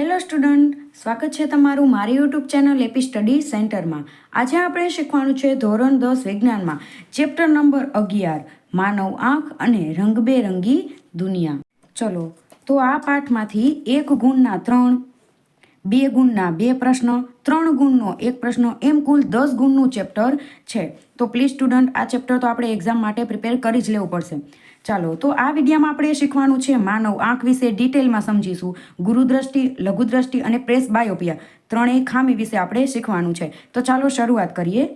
Hello student સ્વાગત છે તમારું મારી યુટ્યુબ ચેનલ એપી સ્ટડી સેન્ટરમાં આજે આપણે શીખવાનું છે ધોરણ દસ વિજ્ઞાનમાં ચેપ્ટર નંબર અગિયાર, માનવ આંખ અને રંગબેરંગી દુનિયા. ચલો, તો આ પાઠમાંથી એક ગુણના ત્રણ, બે ગુણના બે પ્રશ્ન, ત્રણ ગુણનો એક પ્રશ્ન, એમ કુલ દસ ગુણનું ચેપ્ટર છે. તો પ્લીઝ સ્ટુડન્ટ આ ચેપ્ટર તો આપણે એક્ઝામ માટે પ્રિપેર કરી જ લેવું પડશે. ચાલો, તો આ વિડીયામાં આપણે શીખવાનું છે માનવ આંખ વિશે ડિટેલમાં સમજીશું. ગુરુદ્રષ્ટિ, લઘુદ્રષ્ટિ અને પ્રેસ બાયોપિયા ત્રણેય ખામી વિશે આપણે શીખવાનું છે. તો ચાલો શરૂઆત કરીએ.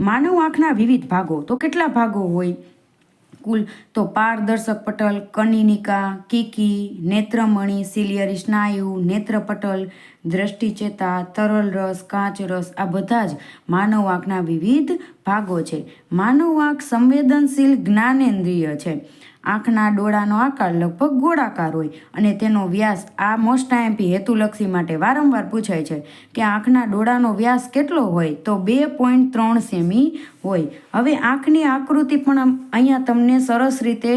માનવ આંખના વિવિધ ભાગો, તો કેટલા ભાગો હોય? કુલ તો પારદર્શક પટલ, કનિનિકા, કીકી, નેત્રમણી, સિલિયરી સ્નાયુ, નેત્રપટલ, દ્રષ્ટિચેતા, તરલ રસ, કાચ રસ, આ બધા જ માનવ આંખના વિવિધ ભાગો છે. માનવ આંખ સંવેદનશીલ જ્ઞાનેન્દ્રિય છે. આંખના ડોળાનો આકાર લગભગ ગોળાકાર હોય અને તેનો વ્યાસ આ મોસ્ટ આઈએમપી હેતુલક્ષી માટે વારંવાર પૂછાય છે કે આંખના ડોળાનો વ્યાસ કેટલો હોય તો બે પોઈન્ટ ત્રણ સેમી હોય. હવે આંખની આકૃતિ પણ અહીંયા તમને સરસ રીતે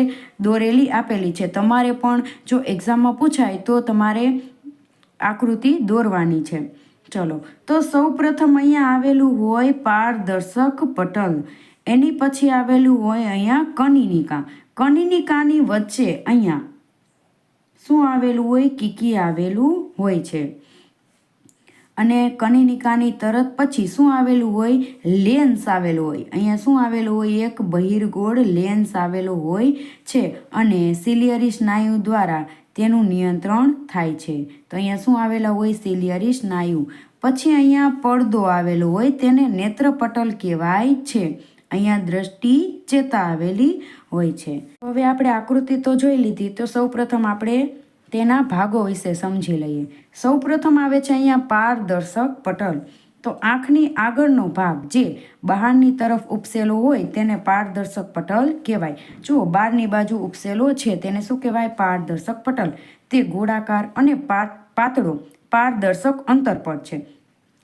દોરેલી આપેલી છે. તમારે પણ જો એક્ઝામમાં પૂછાય તો તમારે આકૃતિ દોરવાની છે. ચલો, તો સૌ પ્રથમ અહીંયા આવેલું હોય પારદર્શક પટલ. એની પછી આવેલું હોય અહીંયા કનિનિકા. કનિનિકાની વચ્ચે અહીંયા શું આવેલું હોય? કીકી આવેલું હોય છે. અને કનિનિકાની તરત પછી શું આવેલું હોય? લેન્સ આવેલું હોય. અહીંયા શું આવેલું હોય? એક બહિર્ગોળ લેન્સ આવેલું હોય છે અને સિલિયરી સ્નાયુ દ્વારા તેનું નિયંત્રણ થાય છે. તો અહીંયા શું આવેલા હોય? સિલિયરી સ્નાયુ. પછી અહીંયા પડદો આવેલો હોય, તેને નેત્રપટલ કહેવાય છે. અહીંયા દ્રષ્ટિ ચેતા આવેલી હોય છે. હવે આપણે આકૃતિ તો જોઈ લીધી, તો સૌપ્રથમ આપણે તેના ભાગો વિશે સમજી લઈએ. સૌપ્રથમ આવે છે અહીંયા પારદર્શક પટલ. તો આંખની આગળનો ભાગ જે બહારની તરફ ઉપસેલો હોય તેને પારદર્શક પટલ કહેવાય. જુઓ બહારની બાજુ ઉપસેલો છે, તેને શું કહેવાય? પારદર્શક પટલ. તે ગોળાકાર અને પાતળો પારદર્શક અંતરપટ છે.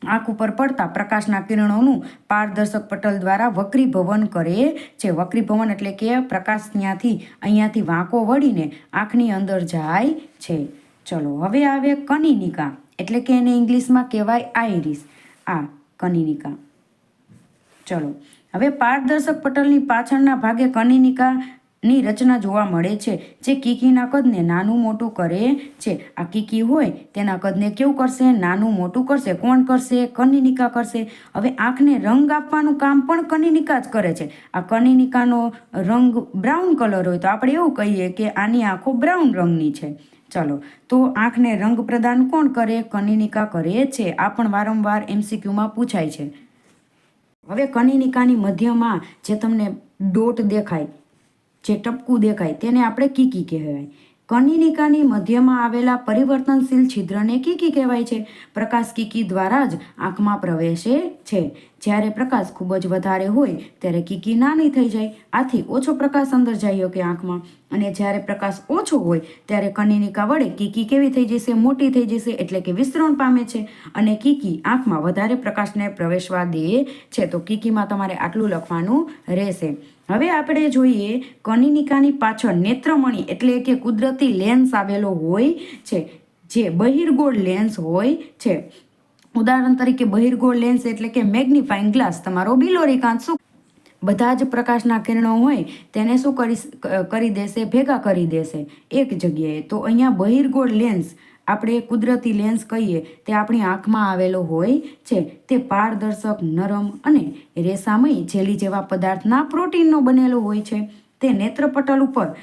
આંખ ઉપર પડતા પ્રકાશના કિરણોનું પારદર્શક પટલ દ્વારા વક્રીભવન કરે છે. વક્રીભવન એટલે કે પ્રકાશ ત્યાંથી, અહીંયાથી વાંકો વળીને આંખની અંદર જાય છે. ચલો, હવે આવે કનિનિકા. એટલે કે એને ઇંગ્લિશમાં કહેવાય આઈરિસ. આ કનિનિકા. ચલો, હવે પારદર્શક પટલની પાછળના ભાગે કનિનિકા ની રચના જોવા મળે છે, જે કીકીના કદને નાનું મોટું કરે છે. આ કીકી હોય તેના કદને કેવું કરશે? નાનું મોટું કરશે. કોણ કરશે? કનિનિકા કરશે. હવે આંખને રંગ આપવાનું કામ પણ કનિનિકા જ કરે છે. આ કનિનિકાનો રંગ બ્રાઉન કલર હોય તો આપણે એવું કહીએ કે આની આંખો બ્રાઉન રંગની છે. ચલો, તો આંખને રંગ પ્રદાન કોણ કરે? કનિનિકા કરે છે. આ પણ વારંવાર એમસીક્યુમાં પૂછાય છે. હવે કનિનિકાની મધ્યમાં જે તમને ડોટ દેખાય જે ટપકું દેખાય તેને આપણે કીકી કહેવાય. કનિનિકાની મધ્યમાં આવેલા પરિવર્તનશીલ છિદ્રને કીકી કહેવાય છે. પ્રકાશ કીકી દ્વારા જ આંખમાં પ્રવેશે છે. જ્યારે પ્રકાશ ખૂબ જ વધારે હોય ત્યારે કીકી નાની થઈ જાય. આથી ઓછો પ્રકાશ અંદર જાય કે આંખમાં. અને જ્યારે પ્રકાશ ઓછો હોય ત્યારે કનિનિકા વડે કીકી કેવી થઈ જશે? મોટી થઈ જશે એટલે કે વિસ્તરણ પામે છે. અને કીકી આંખમાં વધારે પ્રકાશને પ્રવેશવા દે છે. તો કીકીમાં તમારે આટલું લખવાનું રહેશે. હવે આપણે જોઈએ કનિનિકાની પાછળ નેત્રમણિ એટલે કે કુદરતી લેન્સ આવેલો હોય છે. જે બહિર્ગોળ લેન્સ હોય છે. ઉદાહરણ તરીકે બહિર્ગોળ લેન્સ એટલે કે મેગ્નિફાઈંગ ગ્લાસ તમારો બિલોરી કાંચ શું બધા જ પ્રકાશના કિરણો હોય તેને શું કરી કરી દેશે? ભેગા કરી દેશે. એક જગ્યાએ. તો અહીંયા બહિર્ગોળ લેન્સ આપણે કુદરતી લેન્સ કહીએ, તે આપણી આંખમાં આવેલો હોય છે. તે પારદર્શક, નરમ અને રેસામય જેલી જેવા પદાર્થના પ્રોટીનનો બનેલો હોય છે. તે નેત્રપટલ ઉપર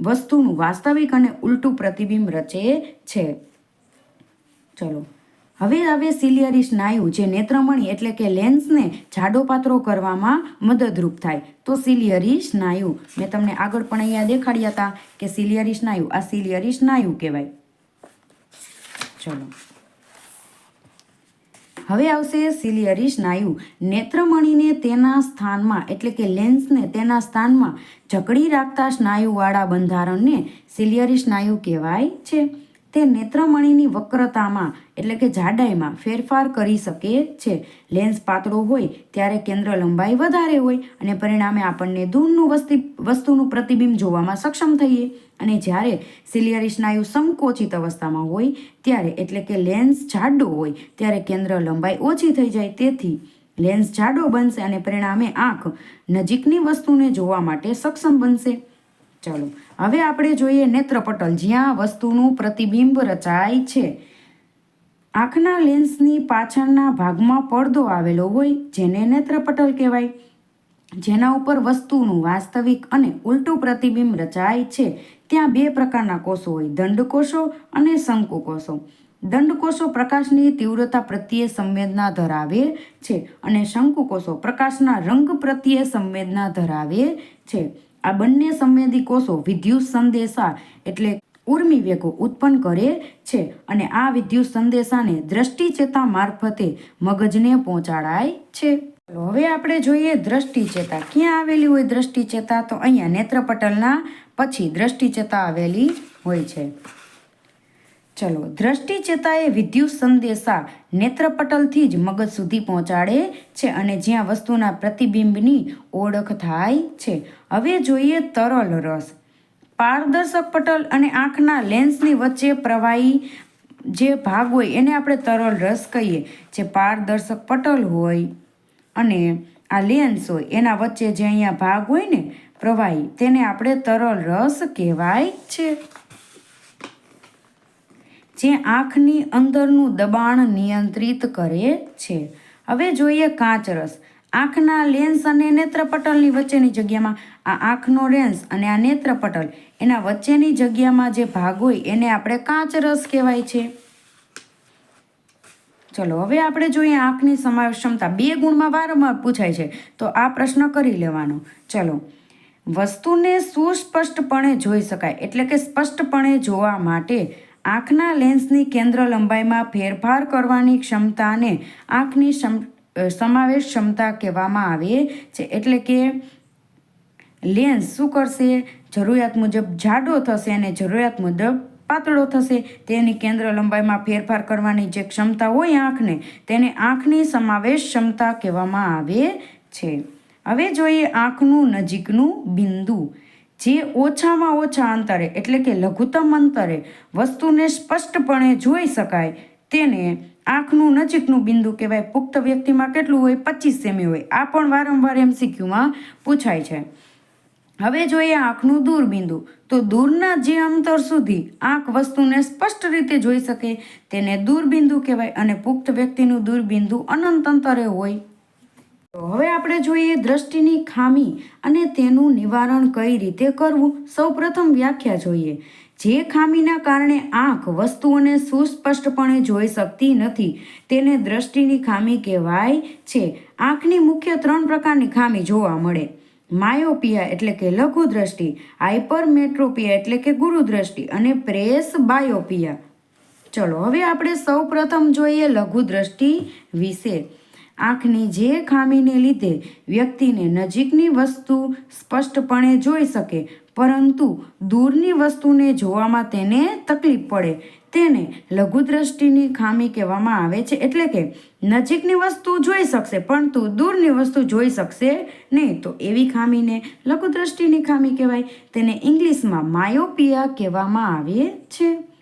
વસ્તુનું વાસ્તવિક અને ઉલટું પ્રતિબિંબ રચે છે. ચલો. હવે આવે સિલિયરી સ્નાયુ, જે નેત્રમણી એટલે કે લેન્સને જાડો પાત્રો કરવામાં મદદરૂપ થાય. તો સિલિયરી સ્નાયુ. મેં તમને આગળ પણ અહીંયા દેખાડ્યા હતા કે સિલિયરી સ્નાયુ, આ સિલિયરી સ્નાયુ કહેવાય. ચલો હવે આવશે સિલિયરી સ્નાયુ નેત્રમણીને તેના સ્થાનમાં, એટલે કે લેન્સને તેના સ્થાનમાં જકડી રાખતા સ્નાયુવાળા બંધારણને સિલિયરી સ્નાયુ કહેવાય છે. તે નેત્રમણીની વક્રતામાં, એટલે કે જાડાઈમાં ફેરફાર કરી શકે છે. લેન્સ પાતળો હોય ત્યારે કેન્દ્ર લંબાઈ વધારે હોય અને પરિણામે આપણને દૂરનું વસ્તી, વસ્તુનું પ્રતિબિંબ જોવામાં સક્ષમ થઈએ. અને જ્યારે સિલિયરી સ્નાયુ સંકોચિત અવસ્થામાં હોય ત્યારે એટલે કે લેન્સ જાડો હોય ત્યારે કેન્દ્ર લંબાઈ ઓછી થઈ જાય. તેથી લેન્સ જાડો બનશે અને પરિણામે આંખ નજીકની વસ્તુને જોવા માટે સક્ષમ બનશે. ચાલો હવે આપણે જોઈએ નેત્રપટલ, જ્યાં વસ્તુનું પ્રતિબિંબ રચાય છે. આંખના લેન્સની પાછળના ભાગમાં પડદો આવેલો હોય, જેને નેત્રપટલ કહેવાય. જેના ઉપર વસ્તુનું વાસ્તવિક અને ઉલટું પ્રતિબિંબ રચાય છે. ત્યાં બે પ્રકારના કોષો હોય, દંડકોષો અને શંકુ કોષો દંડકોષો પ્રકાશની તીવ્રતા પ્રત્યે સંવેદના ધરાવે છે અને શંકુકોષો પ્રકાશના રંગ પ્રત્યે સંવેદના ધરાવે છે. આ બંને સંવેદી કોષો વિદ્યુત સંદેશા એટલે ઉર્મી વેગો ઉત્પન્ન કરે છે અને આ વિદ્યુત સંદેશાને દ્રષ્ટિચેતા મારફતે મગજને પહોંચાડાય છે. હવે આપણે જોઈએ દ્રષ્ટિચેતા ક્યાં આવેલી હોય દ્રષ્ટિચેતા તો અહીંયા નેત્રપટલના પછી દ્રષ્ટિચેતા આવેલી હોય છે. ચલો દ્રષ્ટિચેતાએ વિદ્યુત સંદેશા નેત્રપટલથી જ મગજ સુધી પહોંચાડે છે અને જ્યાં વસ્તુના પ્રતિબિંબની ઓળખ થાય છે. હવે જોઈએ તરલ રસ. પારદર્શક પટલ અને આંખના લેન્સની વચ્ચે પ્રવાહી જે ભાગ હોય એને આપણે તરલ રસ કહીએ, જે પારદર્શક પટલ હોય. અને આ લેન્સ હોય, એના વચ્ચે જે અહીંયા ભાગ હોય ને પ્રવાહી, તેને આપણે તરલ રસ કહેવાય છે. જે આંખની અંદરનું દબાણ નિયંત્રિત કરે છે. હવે જોઈએ કાચરસ આંખના લેન્સ અને નેત્રપટલની વચ્ચેની જગ્યામાં આ આંખનો લેન્સ અને આ નેત્રપટલ, એના વચ્ચેની જગ્યામાં જે ભાગ હોય એને આપણે કાચરસ કહેવાય છે. ચલો, હવે આપણે જોઈએ આંખની સમાવેશ ક્ષમતા. બે ગુણમાં વારંવાર પૂછાય છે. તો આ પ્રશ્ન કરી લેવાનો. ચલો. વસ્તુને સુસ્પષ્ટપણે જોઈ શકાય, એટલે કે સ્પષ્ટપણે જોવા માટે આંખના લેન્સની કેન્દ્ર લંબાઈમાં ફેરફાર કરવાની ક્ષમતાને આંખની સમાવેશ ક્ષમતા કહેવામાં આવે છે. એટલે કે લેન્સ શું કરશે? જરૂરિયાત મુજબ જાડો થશે અને જરૂરિયાત મુજબ પાતળો થશે. તેની કેન્દ્ર લંબાઈમાં ફેરફાર કરવાની જે ક્ષમતા હોય આંખને, તેને આંખની સમાવેશ ક્ષમતા કહેવામાં આવે છે. હવે જોઈએ આંખનું નજીકનું બિંદુ. જે ઓછામાં ઓછા અંતરે, એટલે કે લઘુત્તમ અંતરે, વસ્તુને સ્પષ્ટપણે જોઈ શકાય, તેને આંખનું નજીકનું બિંદુ કહેવાય. પુખ્ત વ્યક્તિમાં કેટલું હોય? પચીસ સેમી હોય. આ પણ વારંવાર એમસીક્યુમાં પૂછાય છે. હવે જોઈએ આંખનું દૂરબિંદુ તો દૂરના જે અંતર સુધી આંખ વસ્તુને સ્પષ્ટ રીતે જોઈ શકે, તેને દૂરબિંદુ કહેવાય અને પુખ્ત વ્યક્તિનું દૂરબિંદુ અનંત અંતરે હોય. તો હવે આપણે જોઈએ દ્રષ્ટિની ખામી અને તેનું નિવારણ કઈ રીતે કરવું? સૌપ્રથમ વ્યાખ્યા જોઈએ. જે ખામીના કારણે આંખ વસ્તુઓને સુસ્પષ્ટપણે જોઈ શકતી નથી, તેને દ્રષ્ટિની ખામી કહેવાય છે. આંખની મુખ્ય ત્રણ પ્રકારની ખામી જોવા મળે. માયોપિયા એટલે કે લઘુ દ્રષ્ટિ હાઇપરમેટ્રોપિયા એટલે કે ગુરુદ્રષ્ટિ અને પ્રેસ બાયોપિયા. ચલો, હવે આપણે સૌ પ્રથમ જોઈએ લઘુ દ્રષ્ટિ વિશે. આંખની જે ખામીને લીધે વ્યક્તિને નજીકની વસ્તુ સ્પષ્ટપણે જોઈ શકે, પરંતુ દૂરની વસ્તુને જોવામાં તેને તકલીફ પડે. તેને લઘુદ્રષ્ટિની ખામી કહેવામાં આવે છે એટલે કે નજીકની વસ્તુ જોઈ શકશે, પરંતુ દૂરની વસ્તુ જોઈ શકશે નહીં. તો એવી ખામીને લઘુદ્રષ્ટિની ખામી કહેવાય. તેને ઇંગ્લિશમાં માયોપિયા કહેવામાં આવે છે.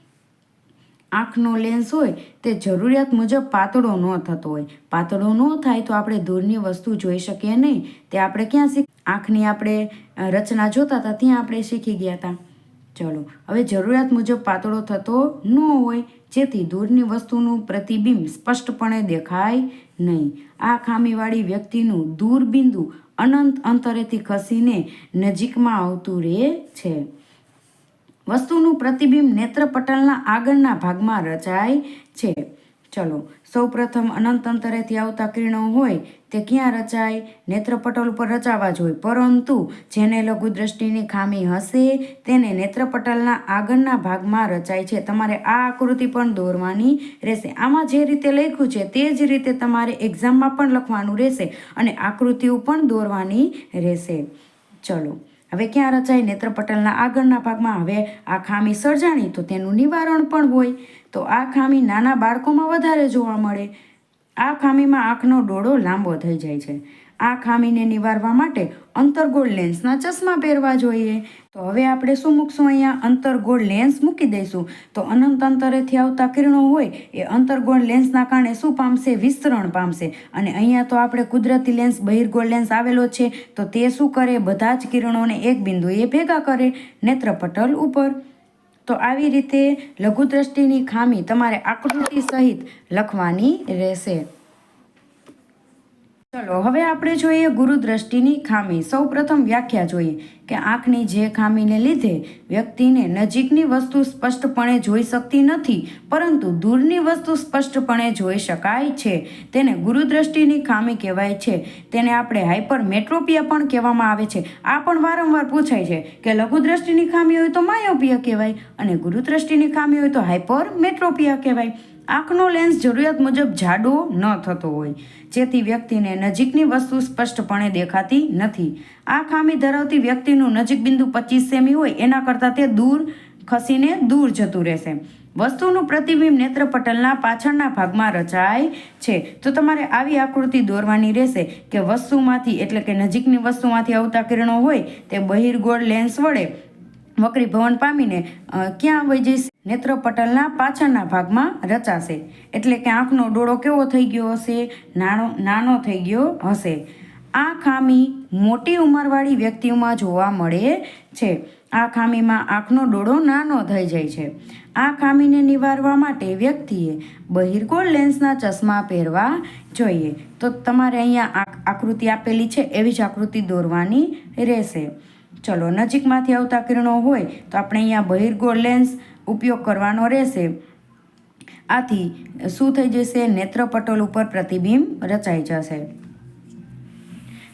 આંખનો લેન્સ હોય, તે જરૂરિયાત મુજબ પાતળો ન થતો હોય. પાતળો ન થાય તો આપણે દૂરની વસ્તુ જોઈ શકીએ નહીં. તે આપણે ક્યાં શીખ, આંખની આપણે રચના જોતા હતા, ત્યાં આપણે શીખી ગયા હતા. ચલો, હવે જરૂરિયાત મુજબ પાતળો થતો ન હોય, જેથી દૂરની વસ્તુનું પ્રતિબિંબ સ્પષ્ટપણે દેખાય નહીં. આ ખામીવાળી વ્યક્તિનું દૂરબિંદુ અનંત અંતરેથી ખસીને નજીકમાં આવતું રહે છે. વસ્તુનું પ્રતિબિંબ નેત્રપટલના આગળના ભાગમાં રચાય છે. ચલો, સૌપ્રથમ અનંત અંતરેથી આવતા કિરણો હોય તે ક્યાં રચાય? નેત્રપટલ ઉપર રચાવા જોઈએ. પરંતુ જેને લઘુદ્રષ્ટિની ખામી હશે, તેને નેત્રપટલના આગળના ભાગમાં રચાય છે. તમારે આ આકૃતિ પણ દોરવાની રહેશે. આમાં જે રીતે લખ્યું છે, તે જ રીતે તમારે એક્ઝામમાં પણ લખવાનું રહેશે અને આકૃતિઓ પણ દોરવાની રહેશે. ચલો હવે ક્યાં રચાય નેત્રપટલના આગળના ભાગમાં? હવે આ ખામી સર્જાણી તો તેનું નિવારણ પણ હોય. તો આ ખામી નાના બાળકોમાં વધારે જોવા મળે. આ ખામીમાં આંખનો ડોળો લાંબો થઈ જાય છે. આ ખામીને નિવારવા માટે અંતરગોળ લેન્સના ચશ્મા પહેરવા જોઈએ. તો હવે આપણે શું મૂકશું અહીંયા? અંતરગોળ લેન્સ મૂકી દઈશું. તો અનંત અંતરેથી આવતા કિરણો હોય, એ અંતરગોળ લેન્સના કારણે શું પામશે? વિસ્તરણ પામશે. અને અહીંયા તો આપણે કુદરતી લેન્સ, બહિર્ગોળ લેન્સ આવેલો છે. તો તે શું કરે? બધા જ કિરણોને એક બિંદુએ ભેગા કરે, નેત્રપટલ ઉપર. તો આવી રીતે લઘુદ્રષ્ટિની ખામી તમારે આકૃતિ સહિત લખવાની રહેશે. ચલો, હવે આપણે જોઈએ ગુરુદ્રષ્ટિની ખામી. સૌ પ્રથમ વ્યાખ્યા જોઈએ કે આંખની જે ખામીને લીધે વ્યક્તિને નજીકની વસ્તુ સ્પષ્ટપણે જોઈ શકતી નથી, પરંતુ દૂરની વસ્તુ સ્પષ્ટપણે જોઈ શકાય છે. તેને ગુરુદ્રષ્ટિની ખામી કહેવાય છે. તેને આપણે હાઇપર મેટ્રોપિયા પણ કહેવામાં આવે છે. આ પણ વારંવાર પૂછાય છે કે લઘુદ્રષ્ટિની ખામી હોય તો માયોપિયા કહેવાય અને ગુરુદ્રષ્ટિની ખામી હોય તો હાઇપર મેટ્રોપિયા કહેવાય. આંખનો લેન્સ જરૂરિયાત મુજબ જાડો ન થતો હોય. જેથી વ્યક્તિને નજીકની વસ્તુ સ્પષ્ટપણે દેખાતી નથી. આ ખામી ધરાવતી વ્યક્તિનું નજીક બિંદુ પચીસ સેમી હોય, એના કરતાં તે દૂર ખસીને દૂર જતું રહેશે. વસ્તુનું પ્રતિબિંબ નેત્રપટલના પાછળના ભાગમાં રચાય છે. તો તમારે આવી આકૃતિ દોરવાની રહેશે કે વસ્તુમાંથી, એટલે કે નજીકની વસ્તુમાંથી આવતા કિરણો હોય, તે બહિર્ગોળ લેન્સ વડે વક્રીભવન પામીને ક્યાં વહી જઈશ? નેત્રપટલના પાછળના ભાગમાં રચાશે. એટલે કે આંખનો ડોળો કેવો થઈ ગયો હશે? નાનો નાનો થઈ ગયો હશે. આ ખામી મોટી ઉંમરવાળી વ્યક્તિઓમાં જોવા મળે છે. આ ખામીમાં આંખનો ડોળો નાનો થઈ જાય છે. આ ખામીને નિવારવા માટે વ્યક્તિએ બહિર્ગોળ લેન્સના ચશ્મા પહેરવા જોઈએ. તો તમારે અહીંયા આકૃતિ આપેલી છે, એવી જ આકૃતિ દોરવાની રહેશે. ચલો નજીકમાંથી આવતા કિરણો હોય તો આપણે અહીંયા બહિર્ગોળ લેન્સ ઉપયોગ કરવાનો રહેશે. આથી શું થઈ જશે? નેત્રપટલ ઉપર પ્રતિબિંબ રચાઈ જશે.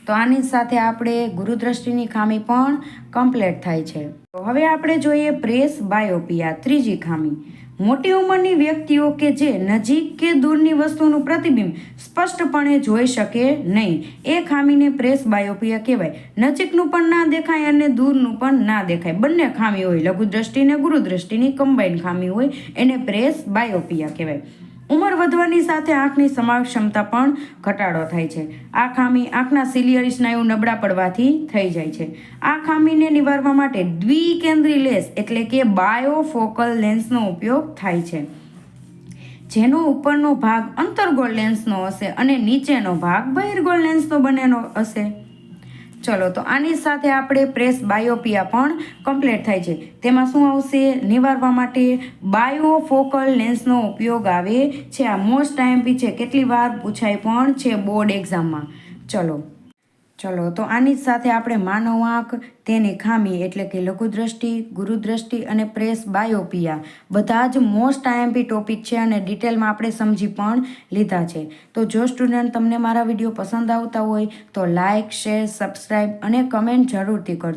તો આની સાથે આપણે ગુરુદ્રષ્ટિની ખામી પણ કમ્પ્લીટ થાય છે. હવે આપણે જોઈએ પ્રેસ બાયોપિયા, ત્રીજી ખામી. મોટી ઉંમરની વ્યક્તિઓ કે જે નજીક કે દૂરની વસ્તુનું પ્રતિબિંબ સ્પષ્ટપણે જોઈ શકે નહીં. એ ખામીને પ્રેસ બાયોપિયા કહેવાય. નજીકનું પણ ના દેખાય અને દૂરનું પણ ના દેખાય. બંને ખામી હોય. લઘુદ્રષ્ટિ અને ગુરુદ્રષ્ટિની કમ્બાઈન ખામી હોય. એને પ્રેસ બાયોપિયા કહેવાય. ઉંમર વધવાની સાથે આંખની સમાવ ક્ષમતા પણ ઘટાડો થાય છે. આ ખામી આંખના સિલિયરી સ્નાયુ નબળા પડવાથી થઈ જાય છે. આ ખામીને નિવારવા માટે દ્વિકેન્દ્રી લેન્સ એટલે કે બાયોફોકલ લેન્સનો ઉપયોગ થાય છે. જેનો ઉપરનો ભાગ અંતર્ગોળ લેન્સનો હશે અને નીચેનો ભાગ બહિર્ગોળ લેન્સનો બનેલો હશે. ચલો, તો આની સાથે આપણે પ્રેસ બાયોપિયા પણ કમ્પ્લીટ થાય છે. તેમાં શું આવશે? નિવારવા માટે બાયોફોકલ લેન્સનો ઉપયોગ આવે છે. આ મોસ્ટ ટાઈમ બી છે. કેટલી વાર પૂછાય પણ છે બોર્ડ એક્ઝામમાં ચલો. ચલો, તો આની જ સાથે આપણે માનવ આંખ, તેની ખામી એટલે કે લઘુદ્રષ્ટિ, ગુરુદ્રષ્ટિ અને પ્રેસ બાયોપિયા. બધા જ મોસ્ટ આઈએમપી ટોપિક છે અને ડિટેલમાં આપણે સમજી પણ લીધા છે. તો જો સ્ટુડન્ટ તમને મારા વીડિયો પસંદ આવતા હોય, તો લાઇક શેર સબસ્ક્રાઈબ અને કમેન્ટ જરૂરથી કરજો.